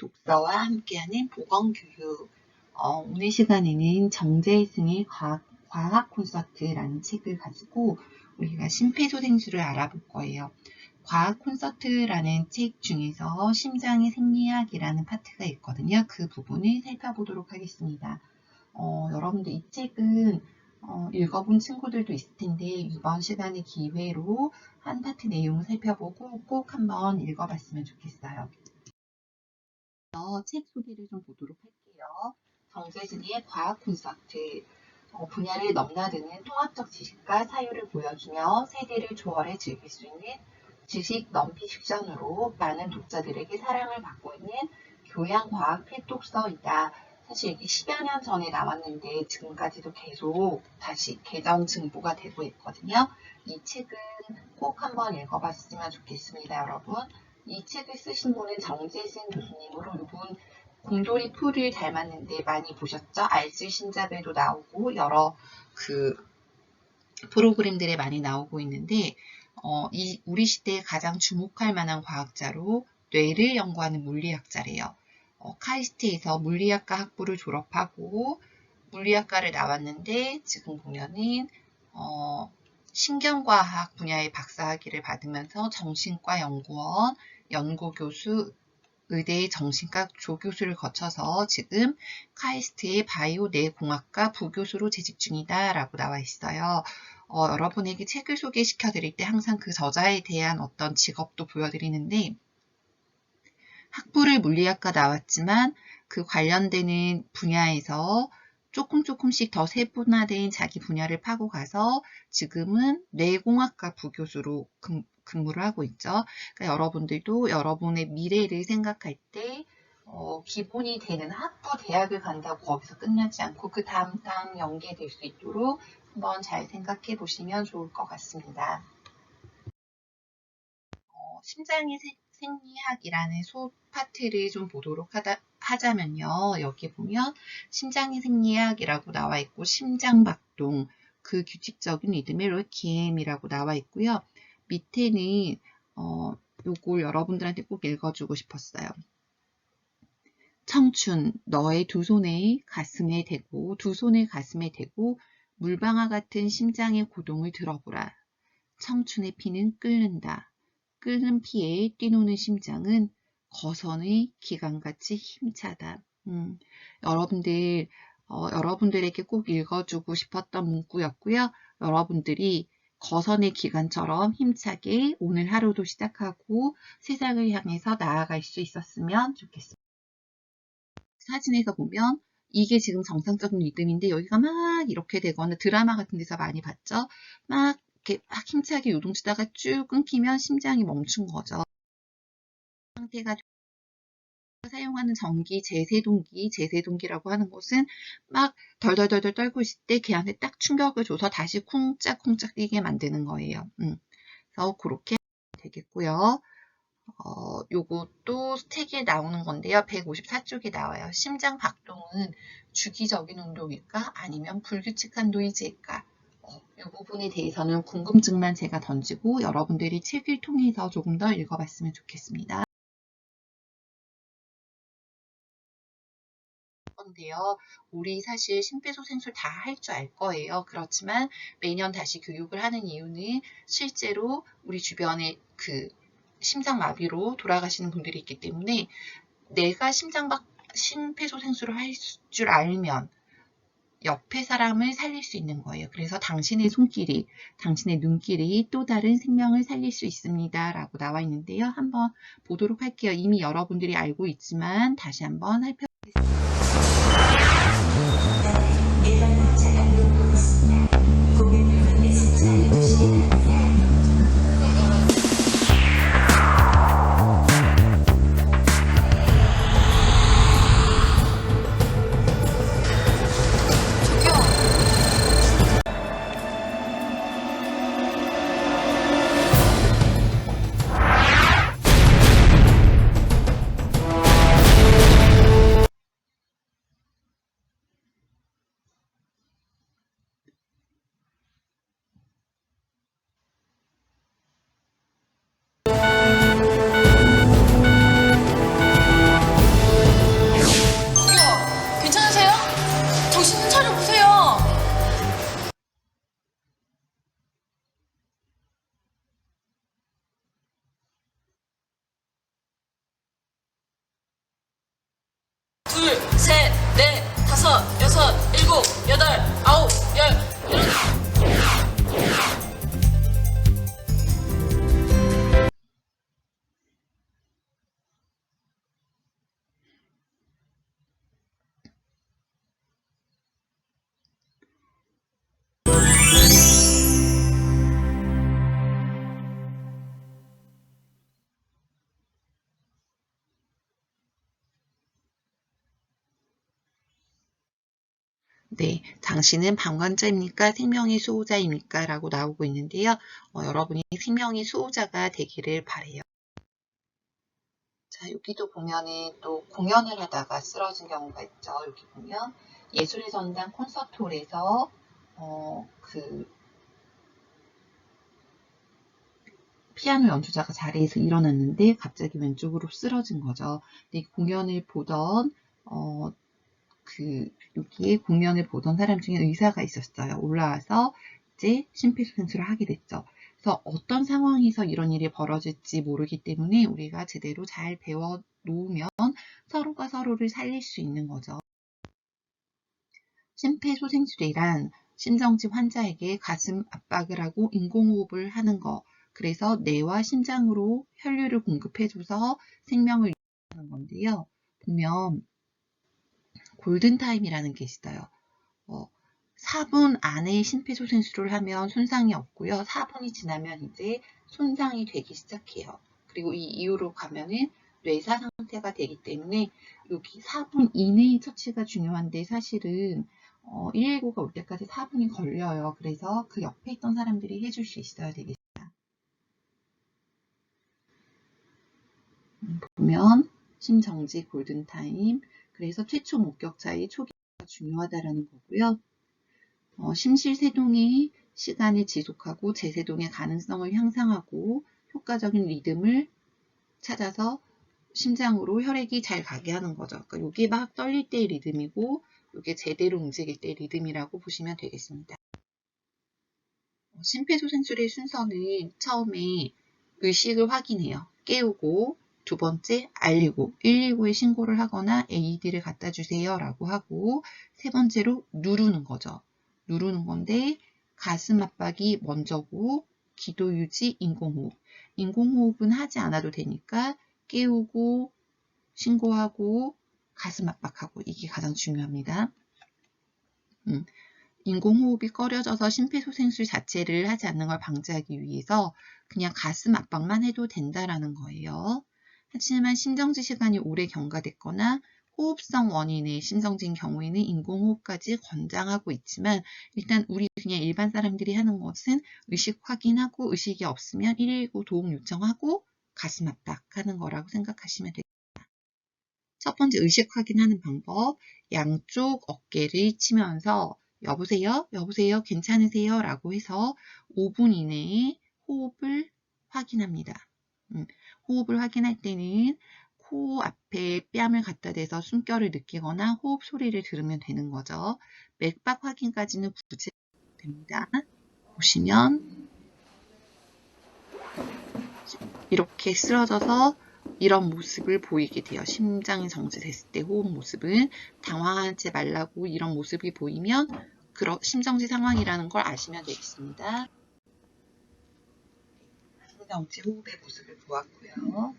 독서와 함께하는 보건교육. 어, 오늘 시간에는 정재승의 과학, 과학 콘서트라는 책을 가지고 우리가 심폐소생술을 알아볼 거예요. 과학 콘서트라는 책 중에서 심장의 생리학이라는 파트가 있거든요. 그 부분을 살펴보도록 하겠습니다. 어, 여러분들 이 책은 어, 읽어본 친구들도 있을 텐데 이번 시간의 기회로 한 파트 내용을 살펴보고 꼭 한번 읽어봤으면 좋겠어요. 어, 책 소개를 좀 보도록 할게요. 정재진의 과학 콘서트 어, 분야를 넘나드는 통합적 지식과 사유를 보여주며 세대를 조월해 즐길 수 있는 지식 넌피식션으로 많은 독자들에게 사랑을 받고 있는 교양과학 필독서이다. 사실 이게 10여 년 전에 나왔는데 지금까지도 계속 다시 개정 증보가 되고 있거든요. 이 책은 꼭 한번 읽어봤으면 좋겠습니다, 여러분. 이 책을 쓰신 분은 정재승 교수님으로 이분 곰돌이 풀을 닮았는데 많이 보셨죠? 알쓸 신작에도 나오고 여러 그 프로그램들에 많이 나오고 있는데 어, 이 우리 시대에 가장 주목할 만한 과학자로 뇌를 연구하는 물리학자래요. 어, 카이스트에서 물리학과 학부를 졸업하고 물리학과를 나왔는데 지금 보면은 어, 신경과학 분야의 박사학위를 받으면서 정신과 연구원, 연구교수, 의대의 정신과 조교수를 거쳐서 지금 카이스트의 바이오 뇌공학과 부교수로 재직 중이다 라고 나와 있어요. 어, 여러분에게 책을 소개시켜 드릴 때 항상 그 저자에 대한 어떤 직업도 보여드리는데 학부를 물리학과 나왔지만 그 관련되는 분야에서 조금 조금씩 더 세분화된 자기 분야를 파고 가서 지금은 뇌공학과 부교수로 근, 근무를 하고 있죠. 그러니까 여러분들도 여러분의 미래를 생각할 때 어, 기본이 되는 학부 대학을 간다고 거기서 끝나지 않고 그 다음 다음 연계될 수 있도록 한번 잘 생각해 보시면 좋을 것 같습니다. 어, 심장의 세- 생리학이라는 소 파트를 좀 보도록 하다, 하자면요. 여기 보면 심장의 생리학이라고 나와 있고 심장박동 그 규칙적인 리듬의 르키엠이라고 나와 있고요. 밑에는 어, 요걸 여러분들한테 꼭 읽어주고 싶었어요. 청춘, 너의 두 손에 가슴에 대고 두 손을 가슴에 대고 물방아 같은 심장의 고동을 들어보라. 청춘의 피는 끓는다. 끓는 피에 뛰노는 심장은 거선의 기관같이 힘차다. 음, 여러분들, 어, 여러분들에게 꼭 읽어주고 싶었던 문구였고요. 여러분들이 거선의 기관처럼 힘차게 오늘 하루도 시작하고 세상을 향해서 나아갈 수 있었으면 좋겠습니다. 사진에서 보면 이게 지금 정상적인 리듬인데 여기가 막 이렇게 되거나 드라마 같은 데서 많이 봤죠? 막 이렇게 막 힘차게 요동치다가 쭉 끊기면 심장이 멈춘 거죠. 상태가 사용하는 전기 제세동기, 제세동기라고 하는 것은 막 덜덜덜덜 떨고 있을 때 걔한테 딱 충격을 줘서 다시 쿵짝쿵짝 뛰게 만드는 거예요. 음. 그래서 그렇게 되겠고요. 어, 요것도 책에 나오는 건데요. 154쪽에 나와요. 심장 박동은 주기적인 운동일까? 아니면 불규칙한 노이즈일까? 어, 이 부분에 대해서는 궁금증만 제가 던지고 여러분들이 책을 통해서 조금 더 읽어봤으면 좋겠습니다. 건데요. 우리 사실 심폐소생술 다 할 줄 알 거예요. 그렇지만 매년 다시 교육을 하는 이유는 실제로 우리 주변에 그 심장마비로 돌아가시는 분들이 있기 때문에 내가 심장박 심폐소생술을 할 줄 알면 옆에 사람을 살릴 수 있는 거예요. 그래서 당신의 손길이, 당신의 눈길이 또 다른 생명을 살릴 수 있습니다. 라고 나와 있는데요. 한번 보도록 할게요. 이미 여러분들이 알고 있지만 다시 한번 살펴보겠습니다. 네, 당신은 방관자입니까? 생명의 수호자입니까? 라고 나오고 있는데요. 어, 여러분이 생명의 수호자가 되기를 바래요. 자, 여기도 보면은 또 공연을 하다가 쓰러진 경우가 있죠. 여기 보면 예술의 전당 콘서트홀에서 어, 그 피아노 연주자가 자리에서 일어났는데 갑자기 왼쪽으로 쓰러진 거죠. 근데 공연을 보던 어, 그 여기에 공연을 보던 사람 중에 의사가 있었어요. 올라와서 이제 심폐소생술을 하게 됐죠. 그래서 어떤 상황에서 이런 일이 벌어질지 모르기 때문에 우리가 제대로 잘 배워 놓으면 서로가 서로를 살릴 수 있는 거죠. 심폐소생술이란 심정지 환자에게 가슴 압박을 하고 인공호흡을 하는 거. 그래서 뇌와 심장으로 혈류를 공급해줘서 생명을 유지하는 건데요. 보면 골든타임이라는 게 있어요. 어, 4분 안에 심폐소생술을 하면 손상이 없고요. 4분이 지나면 이제 손상이 되기 시작해요. 그리고 이 이후로 가면은 뇌사 상태가 되기 때문에 여기 4분 이내의 처치가 중요한데 사실은 어, 119가 올 때까지 4분이 걸려요. 그래서 그 옆에 있던 사람들이 해줄 수 있어야 되겠습니다. 음, 보면 심정지 골든타임 그래서 최초 목격자의 초기가 중요하다라는 거고요. 어, 심실세동의 시간을 지속하고 재세동의 가능성을 향상하고 효과적인 리듬을 찾아서 심장으로 혈액이 잘 가게 하는 거죠. 그러니까 이게 막 떨릴 때의 리듬이고 이게 제대로 움직일 때의 리듬이라고 보시면 되겠습니다. 어, 심폐소생술의 순서는 처음에 의식을 확인해요. 깨우고 두 번째 알리고 119에 신고를 하거나 AED를 갖다 주세요 라고 하고 세 번째로 누르는 거죠. 누르는 건데 가슴 압박이 먼저고 기도 유지 인공호흡. 인공호흡은 하지 않아도 되니까 깨우고 신고하고 가슴 압박하고 이게 가장 중요합니다. 음, 인공호흡이 꺼려져서 심폐소생술 자체를 하지 않는 걸 방지하기 위해서 그냥 가슴 압박만 해도 된다라는 거예요. 하지만 심정지 시간이 오래 경과됐거나 호흡성 원인의 심정지인 경우에는 인공호흡까지 권장하고 있지만 일단 우리 그냥 일반 사람들이 하는 것은 의식 확인하고 의식이 없으면 119 도움 요청하고 가슴 압박하는 거라고 생각하시면 됩니다. 첫 번째 의식 확인하는 방법 양쪽 어깨를 치면서 여보세요? 여보세요? 괜찮으세요? 라고 해서 5분 이내에 호흡을 확인합니다. 음, 호흡을 확인할 때는 코 앞에 뺨을 갖다 대서 숨결을 느끼거나 호흡 소리를 들으면 되는 거죠. 맥박 확인까지는 굳이 됩니다. 보시면 이렇게 쓰러져서 이런 모습을 보이게 돼요. 심장이 정지됐을 때 호흡 모습은 당황하지 말라고 이런 모습이 보이면 심정지 상황이라는 걸 아시면 되겠습니다. 심정지 호흡의 모습을 보았고요.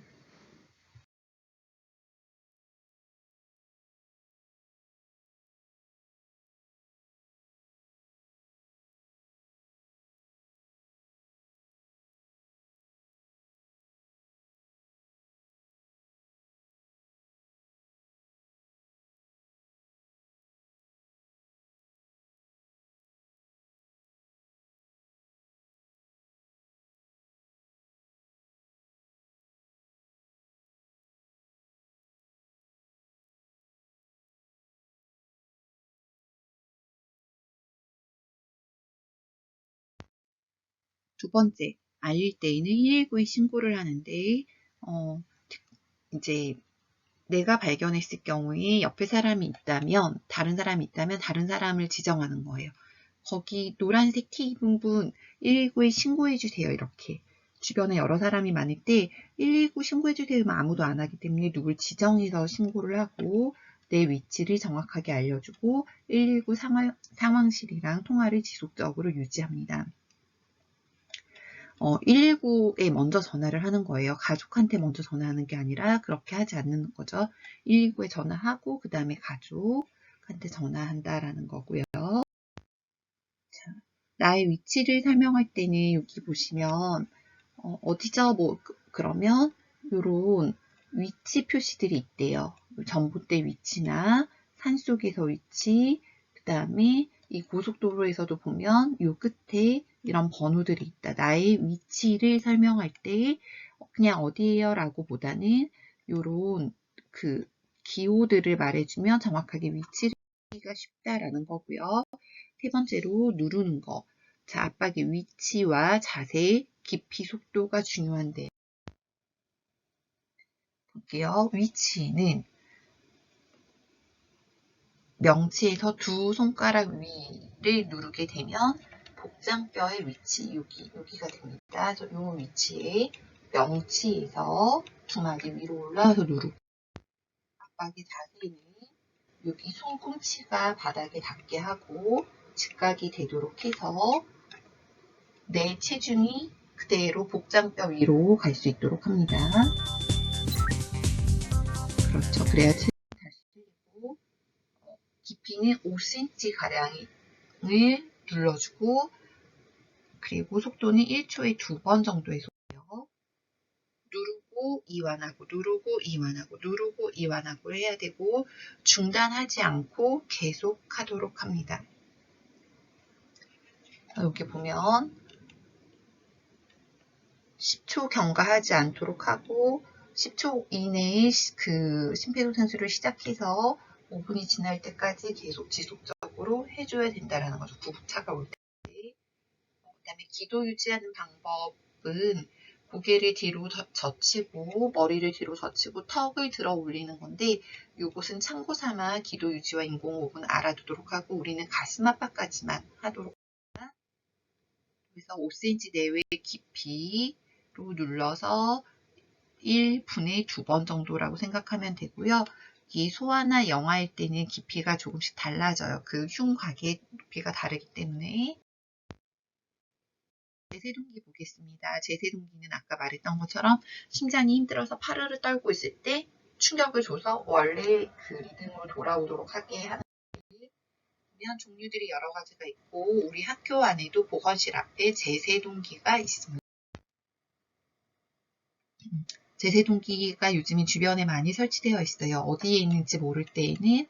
두 번째, 알릴 때에는 119에 신고를 하는데, 어, 이제 내가 발견했을 경우에 옆에 사람이 있다면, 다른 사람이 있다면 다른 사람을 지정하는 거예요. 거기 노란색 티 입은 분 119에 신고해 주세요. 이렇게. 주변에 여러 사람이 많을 때 119 신고해 주세요 면 아무도 안 하기 때문에 누굴 지정해서 신고를 하고 내 위치를 정확하게 알려주고 119 상황, 상황실이랑 통화를 지속적으로 유지합니다. 어, 119에 먼저 전화를 하는 거예요. 가족한테 먼저 전화하는 게 아니라 그렇게 하지 않는 거죠. 119에 전화하고 그 다음에 가족한테 전화한다라는 거고요. 자, 나의 위치를 설명할 때는 여기 보시면 어, 디죠 뭐 그, 러면 이런 위치 표시들이 있대요. 전봇대 위치나 산속에서 위치, 그그 다음에 이 고속도로에서도 보면 요 끝에 이런 번호들이 있다. 나의 위치를 설명할 때 그냥 어디에요 라고 보다는 요런 그 기호들을 말해주면 정확하게 위치를 하기가 쉽다라는 거고요. 세 번째로 누르는 거. 자, 압박의 위치와 자세, 깊이, 속도가 중요한데 볼게요. 위치는 명치에서 두 손가락 위를 누르게 되면 복장뼈의 위치, 여기, 여기가 됩니다. 이 위치에 명치에서 두 마디 위로 올라와서 누르고 압박의 자세는 여기 손꿈치가 바닥에 닿게 하고 직각이 되도록 해서 내 체중이 그대로 복장뼈 위로 갈 수 있도록 합니다. 그렇죠. 그래야 체중이 다시 풀리고 어, 깊이는 5cm 가량을 눌러주고 그리고 속도는 1초에 두 번 정도의 속도요. 누르고 이완하고 누르고 이완하고 누르고 이완하고 해야 되고 중단하지 않고 계속 하도록 합니다. 여기 보면 10초 경과하지 않도록 하고 10초 이내에 그 심폐소생술을 시작해서 5분이 지날 때까지 계속 지속적으로 해줘야 된다는 거죠. 구급차가 올 때. 그 다음에 기도 유지하는 방법은 고개를 뒤로 젖히고 머리를 뒤로 젖히고 턱을 들어 올리는 건데 이것은 참고 삼아 기도 유지와 인공호흡은 알아두도록 하고 우리는 가슴 압박까지만 하도록 합니다. 그래서 5cm 내외의 깊이로 눌러서 1분에 두번 정도라고 생각하면 되고요. 이 소아나 영아일 때는 깊이가 조금씩 달라져요. 그 흉곽의 높이가 다르기 때문에 제세동기 보겠습니다. 제세동기는 아까 말했던 것처럼 심장이 힘들어서 파르르 떨고 있을 때 충격을 줘서 원래 그 리듬으로 돌아오도록 하게 하는 종류들이 여러 가지가 있고 우리 학교 안에도 보건실 앞에 제세동기가 있습니다. 제세동기가 요즘에 주변에 많이 설치되어 있어요. 어디에 있는지 모를 때에는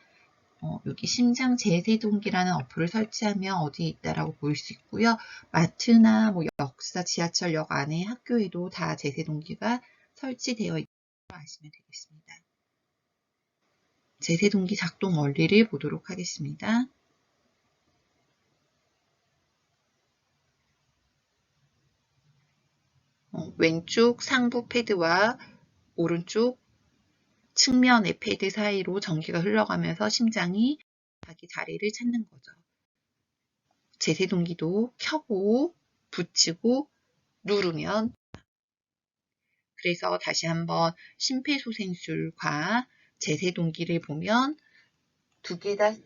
어, 여기 심장 제세동기라는 어플을 설치하면 어디에 있다라고 보일 수 있고요. 마트나 뭐 역사 지하철역 안에 학교에도 다 제세동기가 설치되어 있다고 아시면 되겠습니다. 제세동기 작동 원리를 보도록 하겠습니다. 어, 왼쪽 상부 패드와 오른쪽 측면의 패드 사이로 전기가 흘러가면서 심장이 자기 자리를 찾는 거죠. 제세동기도 켜고 붙이고 누르면 그래서 다시 한번 심폐소생술과 제세동기를 보면 두 개 다세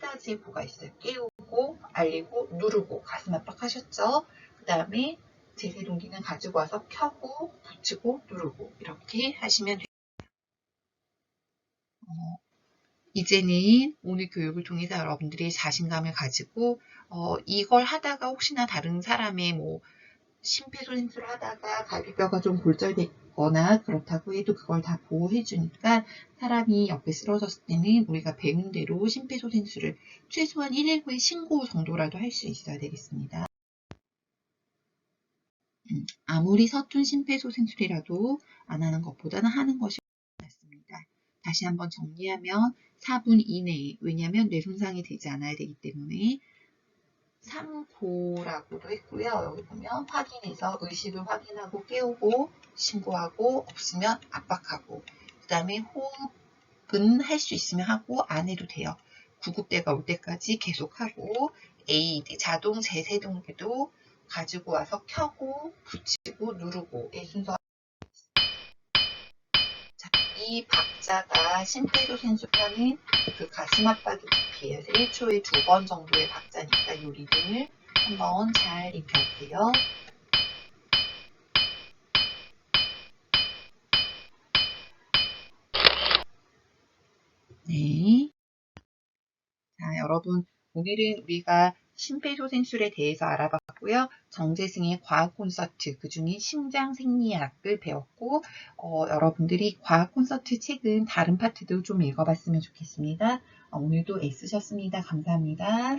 가지 보가 있어요. 깨우고 알리고 누르고 가슴 압박하셨죠? 그 다음에 제세 동기는 가지고 와서 켜고 붙이고 누르고 이렇게 하시면 됩니다. 어, 이제는 오늘 교육을 통해서 여러분들이 자신감을 가지고 어, 이걸 하다가 혹시나 다른 사람의 뭐 심폐소생술을 하다가 갈비뼈가 좀 골절됐거나 그렇다고 해도 그걸 다 보호해 주니까 사람이 옆에 쓰러졌을 때는 우리가 배운 대로 심폐소생술을 최소한 119의 신고 정도라도 할 수 있어야 되겠습니다. 음, 아무리 서툰 심폐소생술이라도 안 하는 것보다는 하는 것이 낫습니다. 다시 한번 정리하면 4분 이내에 왜냐하면 뇌 손상이 되지 않아야 되기 때문에 3고라고도 했고요. 여기 보면 확인해서 의식을 확인하고 깨우고 신고하고 없으면 압박하고 그 다음에 호흡은 할 수 있으면 하고 안 해도 돼요. 구급대가 올 때까지 계속하고 AED 자동 제세동기도 가지고 와서 켜고 붙이고 누르고의 순서 자, 이 박자가 심폐소생술하는 그 가슴 압박의 깊이에서 1초에 두 번 정도의 박자니까 이 리듬을 한번 잘 익혀볼게요. 네. 자, 여러분, 오늘은 우리가 심폐소생술에 대해서 알아봤 고요. 정재승의 과학 콘서트, 그 중에 심장 생리학을 배웠고, 어, 여러분들이 과학 콘서트 책은 다른 파트도 좀 읽어봤으면 좋겠습니다. 어, 오늘도 애쓰셨습니다. 감사합니다.